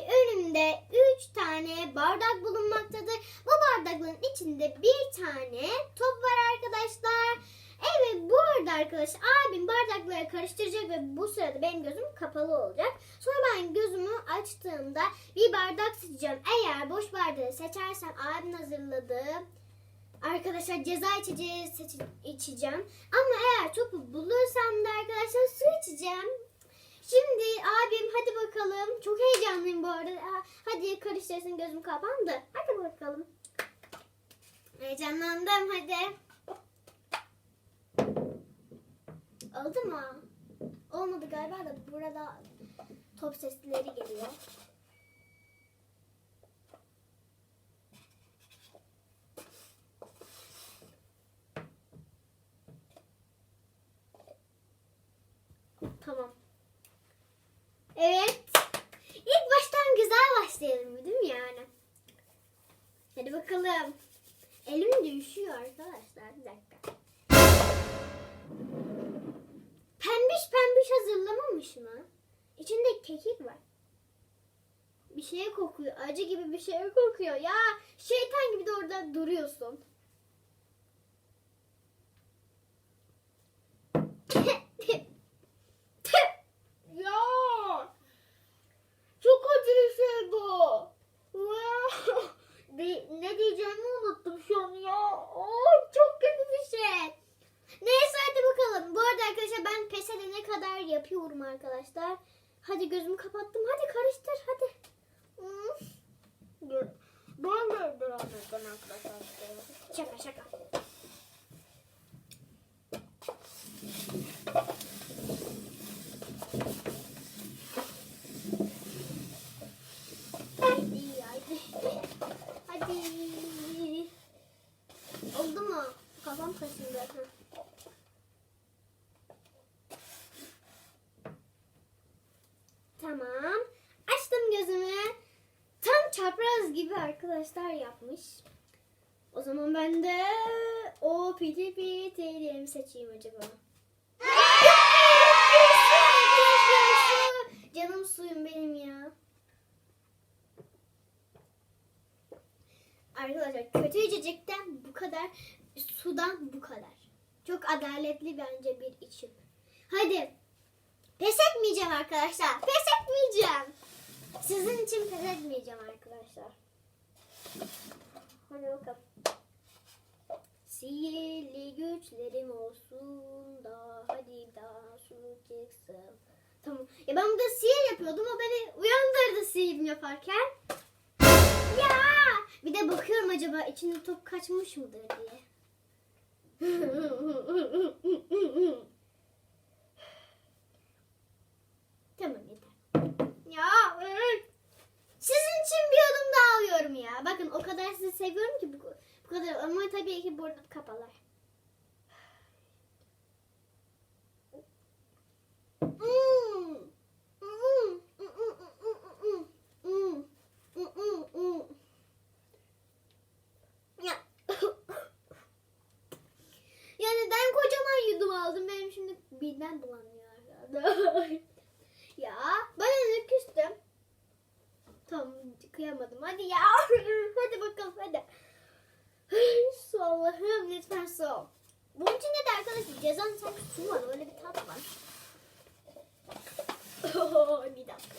önümde 3 tane bardak bulunmaktadır. Bu bardakların içinde bir tane top var arkadaşlar. Evet bu arada arkadaşlar abim bardakları karıştıracak ve bu sırada benim gözüm kapalı olacak. Sonra ben gözümü açtığımda bir bardak seçeceğim. Eğer boş bardağı seçersem abim hazırladığı arkadaşlar ceza içeceği içeceğim. Ama eğer topu bulursam da arkadaşlar su içeceğim. Bakalım. Çok heyecanlıyım bu arada. Ha, Hadi karıştırsın gözüm kapandı. Hadi bakalım. Heyecanlandım hadi. Oldu mu? Olmadı galiba da burada top sesleri geliyor. Tamam. Kekik var. Bir şey kokuyor. Acı gibi bir şey kokuyor. Ya şeytan gibi de orada duruyorsun. ya çok acı bir şey bu. Ne diyeceğimi unuttum şu an ya. Ay, çok kötü bir şey. Neyse hadi bakalım. Bu arada arkadaşlar ben pes edene kadar yapıyorum arkadaşlar. Hadi gözümü kapattım. Hadi karıştır hadi. Ben de birazdan arkadaşlar. Şaka şaka. Hadi. Oldu mu? Kafam kaşındı. Hı. Tamam. Açtım gözümü. Tam çapraz gibi arkadaşlar yapmış. O zaman ben de o piti piti seçeyim acaba. Canım suyum benim ya. Arkadaşlar kötü içecekten bu kadar, sudan bu kadar. Çok adaletli bence bir içim. Hadi. Pes etmeyeceğim arkadaşlar. Pes etmeyeceğim. Sizin için pes etmeyeceğim arkadaşlar. Hadi bakalım. Sihirli güçlerim olsun da hadi daha su çıksın. Tamam. Ya ben burada sihir yapıyordum. O beni uyandırdı sihirim yaparken. Ya! Bir de bakıyorum acaba içinde top kaçmış mıdır diye. tamam yeter. Ya. Sizin için bir yudum daha alıyorum ya. Bakın o kadar sizi seviyorum ki bu, bu kadar. Ama tabii ki burada kapalı. Mm. Mm. Mm, mm, mm, mm, mm. Mm, mm, mm. Ya. ya neden kocaman yudum aldım? Benim şimdi midem bulanıyor. arkadaşlar. ya ben de küstüm. Tamam kıyamadım. Hadi ya. hadi bakalım hadi. su Allah'ım lütfen su. Bunun içinde de arkadaşlar cezanın sanki su var. Öyle bir tat var. bir dakika.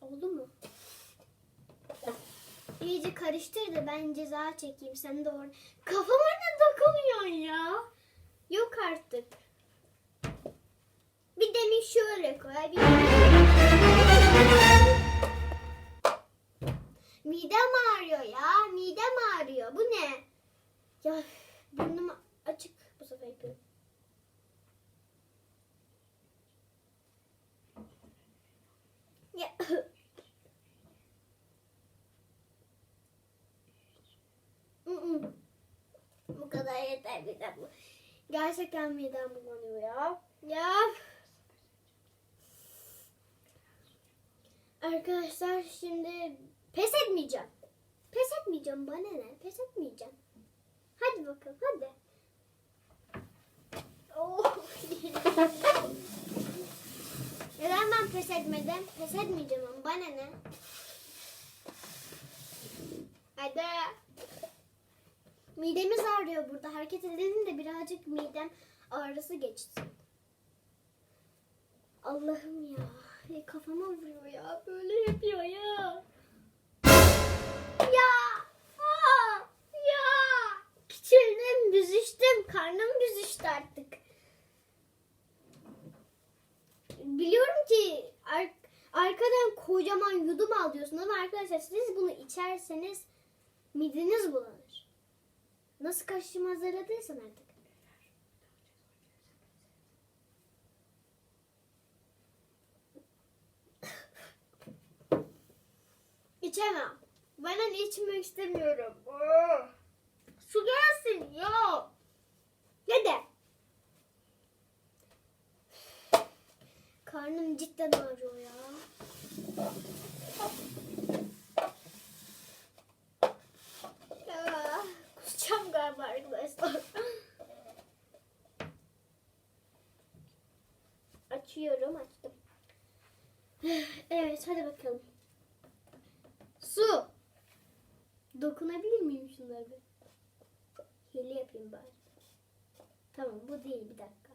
Oldu mu? İyice karıştır da ben ceza çekeyim. Sen de orada. Kafama ne dokunuyorsun ya? Yok artık. Bir demin şöyle koy. Bir Midem ağrıyor ya. Midem ağrıyor. Bu ne? Ya burnum açık bu sefer yapıyorum. Ya. Bu kadar yeter de bu. Gerçekten midem bulanıyor ya. Ya. Arkadaşlar şimdi pes etmeyeceğim. Pes etmeyeceğim bana ne? Pes etmeyeceğim. Hadi bakalım hadi. Oh. pes etmedim. Pes etmeyeceğim bana ne? Hadi. Midemiz ağrıyor burada. Hareket edelim de birazcık midem ağrısı geçsin. Allah'ım ya. Ya kafama vuruyor ya. Böyle yapıyor ya. Ya. Aa, ya. Küçüldüm, büzüştüm. Karnım büzüştü artık. Biliyorum ki ar- arkadan kocaman yudum alıyorsun ama arkadaşlar siz bunu içerseniz mideniz bulanır. Nasıl kaşığımı hazırladıysan artık. İçemem. Ben de içmek istemiyorum. Oo. Su gelsin ya. Ne de? Karnım cidden ağrıyor ya. Ya, Kusacağım galiba arkadaşlar. Açıyorum açtım. Evet hadi bakalım. Su. Dokunabilir miyim şunlara bir? Hile yapayım bari. Tamam bu değil bir dakika.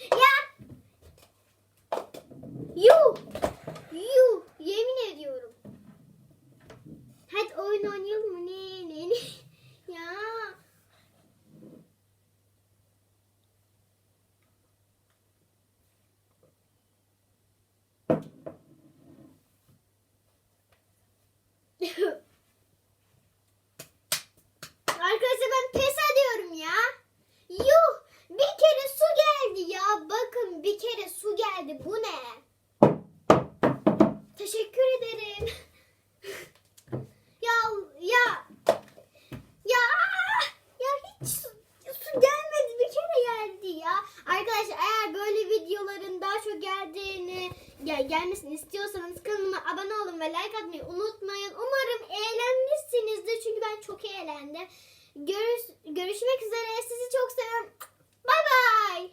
Ya! Yuh! Yuh! Yemin ediyorum. Hadi oyun oynayalım mı? Ne ne ne? Ya! Arkadaşlar ben pes ediyorum ya. Yuh! Bir kere su geldi ya. Bakın bir kere su geldi. Bu ne? Teşekkür ederim. ya ya ya ya hiç su, su gelmedi. Bir kere geldi ya. Arkadaşlar eğer böyle videoların daha çok geldiğini gel gelmesini istiyorsanız kanalıma abone olun ve like atmayı unutmayın. Umarım eğlenmişsinizdir çünkü ben çok eğlendim. Görüş, görüşmek üzere. Sizi çok seviyorum. Bay bay.